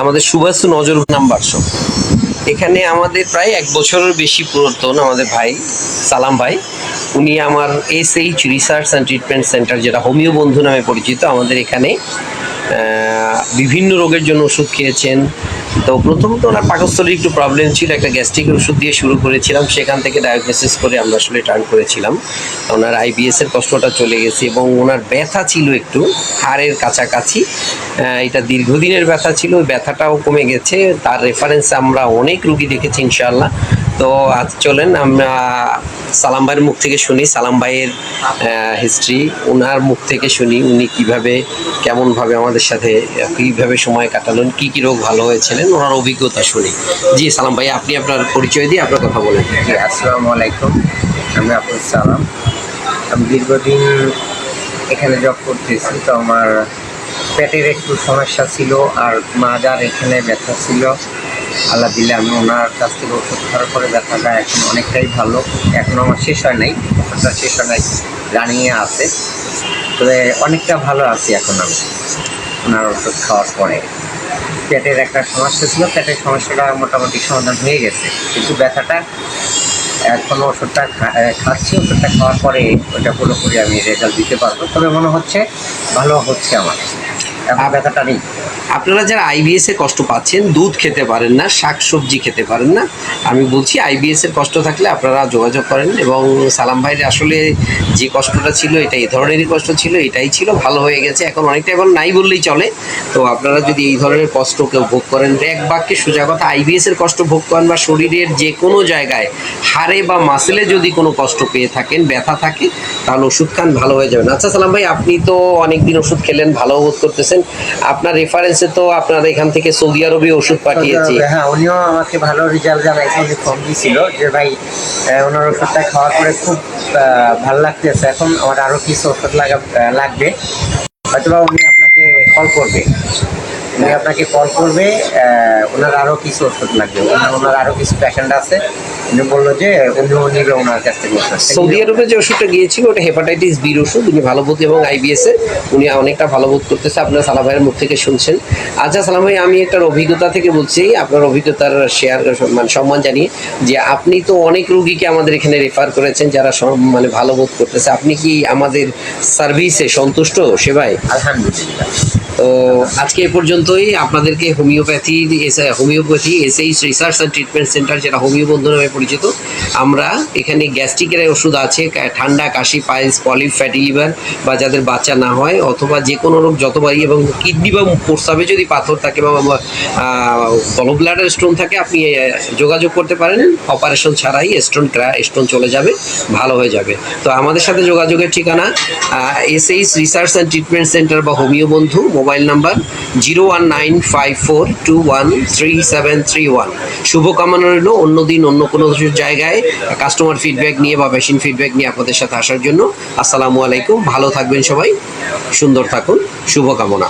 আমাদের সুভাষ নজর number shop এখানে আমাদের প্রায় এক বছরের বেশি পুরাতন আমাদের ভাই সালাম ভাই। উনি আমার S H research and treatment centre, যেটা হোমিও বন্ধু নামে পরিচিত, আমাদের এখানে বিভিন্ন রোগের জন্য ওষুধ খেয়েছেন। তো প্রথমত ওনার পাকস্থলীর একটু প্রবলেম ছিল, একটা গ্যাস্ট্রিক ওষুধ দিয়ে শুরু করেছিলাম, সেখান থেকে ডায়াগনোসিস করে আমরা আসলে টার্ন করেছিলাম। ওনার আইবিএস এর কষ্টটা চলে গেছে এবং ওনার ব্যথা ছিল একটু, হাড়ের কাছাকাছি এটা দীর্ঘদিনের ব্যথা ছিল, ব্যথাটাও কমে গেছে, তার রেফারেন্স আমরা অনেক রুগী দেখেছি ইনশাআল্লাহ। তো আজ চলেন, আমরা সালাম ভাইয়ের মুখ থেকে শুনি, সালাম ভাইয়ের হিস্ট্রি ওনার মুখ থেকে শুনি, উনি কীভাবে, কেমনভাবে আমাদের সাথে কীভাবে সময় কাটালেন, কি কি রোগ ভালো হয়েছিলেন, ওনার অভিজ্ঞতা শুনি। জি, সালাম ভাই, আপনি আপনার পরিচয় দিয়ে আপনার কথা বলেন। আসসালামু আলাইকুম। আমি আপনার সালাম। আমি দীর্ঘদিন এখানে জব করতেছি, তো আমার পেটের একটু সমস্যা ছিল আর মাজার এখানে ব্যথা ছিল। আল্লাহ দিলে আমি ওনার কাছ থেকে ওষুধ খাওয়ার পরে ব্যথাটা এখন অনেকটাই ভালো। এখন আমার শেষ হয় নাই ওষুধটা শেষ হয় নাই, রানিয়ে আছে। তবে অনেকটা ভালো আছি এখন আমি ওনার ওষুধ খাওয়ার পরে। পেটের একটা সমস্যা ছিল, পেটের সমস্যাটা মোটামুটি সমাধান হয়ে গেছে। কিন্তু ব্যথাটা এখন ওষুধটা খাচ্ছি, ওষুধটা খাওয়ার পরে ওটা পুরোপুরি আমি রেজাল্ট দিতে পারব। তবে মনে হচ্ছে ভালো হচ্ছে আমার। এখন ব্যথাটা নেই। আপনারা যারা আইবিএস এর কষ্ট পাচ্ছেন দুধ খেতে পারেন না শাক সবজি খেতে পারেন না আমি বলছি আইবিএস এর কষ্ট থাকলে আপনারা যোগাযোগ করেন এবং সালাম ভাইয়ের আসলে যে কষ্টটা ছিল এটা এই ধরনেরই কষ্ট ছিল এটাই ছিল ভালো হয়ে গেছে। এখন অনেকটা এখন নাই বললেই চলে। তো আপনারা যদি এই ধরনের কষ্ট কেউ ভোগ করেন এক বাক্যে সোজা কথা আইবিএস এর কষ্ট ভোগ করেন বা শরীরের যে কোনো জায়গায় হাড়ে বা মাসেলে যদি কোনো কষ্ট পেয়ে থাকেন ব্যথা থাকে তাহলে ওষুধ খান ভালো হয়ে যাবেন। আচ্ছা সালাম ভাই আপনি তো অনেকদিন ওষুধ খেলেন ভালো বোধ করতেছেন। আপনার রেফারেন্সে তো আপনার এখান থেকে সৌদি আরবে ওষুধ পাঠিয়েছি। হ্যাঁ উনিও আমাকে ভালো রেজাল্ট জানাইছে যে ফোন দিয়েছিল যে ভাই ওনার ওষুধটা খাওয়ার পরে খুব ভালো লাগতেছে এখন আমার আরও কিছু ওষুধ লাগা লাগবে। হয়তোবা উনি আপনাকে কল করবে। উনি আপনাকে কল করবে ওনার আরও কিছু ওষুধ লাগবে। ওনার ওনার আরও কিছু পেশেন্ট আছে। উনি বলল যে নিবে ওনার কাছ থেকে সৌদি আরবে যে ওষুধটা গিয়েছিল ওটা হেপাটাইটিস বির ওষুধ উনি ভালো বোধ এবং আইবিএস এ উনি অনেকটা ভালো বোধ করতেছে। আপনার সালাম ভাইয়ের মুখ থেকে শুনছেন। আচ্ছা সালাম ভাই আমি একটা অভিজ্ঞতা থেকে বলছি আপনার অভিজ্ঞতার শেয়ার মানে সম্মান জানিয়ে যে আপনি তো অনেক রুগীকে আমাদের এখানে রেফার করেছেন যারা মানে ভালো বোধ করতেছে। আপনি কি আমাদের সার্ভিসে সন্তুষ্ট সেবায়? আলহামদুলিল্লাহ। তো আজকে এ পর্যন্তই। আপনাদেরকে homeopathy homeopathy, SH research and treatment centre যেটা হোমিও বন্ধু নামে পরিচিত, আমরা এখানে গ্যাস্ট্রিকের ওষুধ আছে ঠান্ডা, কাশি, পাইলস পলিপ ফ্যাটি লিভার বা যাদের বাচ্চা না হয়, অথবা যে কোনো রোগ যতবারই এবং কিডনি বা প্রস্রাবে যদি পাথর থাকে বা ব্লাডার স্টোন থাকে, আপনি যোগাযোগ করতে পারেন। অপারেশন ছাড়াই স্টোন স্টোন চলে যাবে, ভালো হয়ে যাবে। তো আমাদের সাথে যোগাযোগের ঠিকানা SH research and treatment centre বা homeo Bandhu mobile number zero one nine five four two one three seven three one. শুভকামনা রইল অন্যদিন অন্য কোনো জায়গায় কাস্টমার ফিডব্যাক নিয়ে বা মেশিন ফিডব্যাক নিয়ে আপনাদের সাথে আসার জন্য। আসসালামু আলাইকুম, ভালো থাকবেন সবাই, সুন্দর থাকুন, শুভকামনা।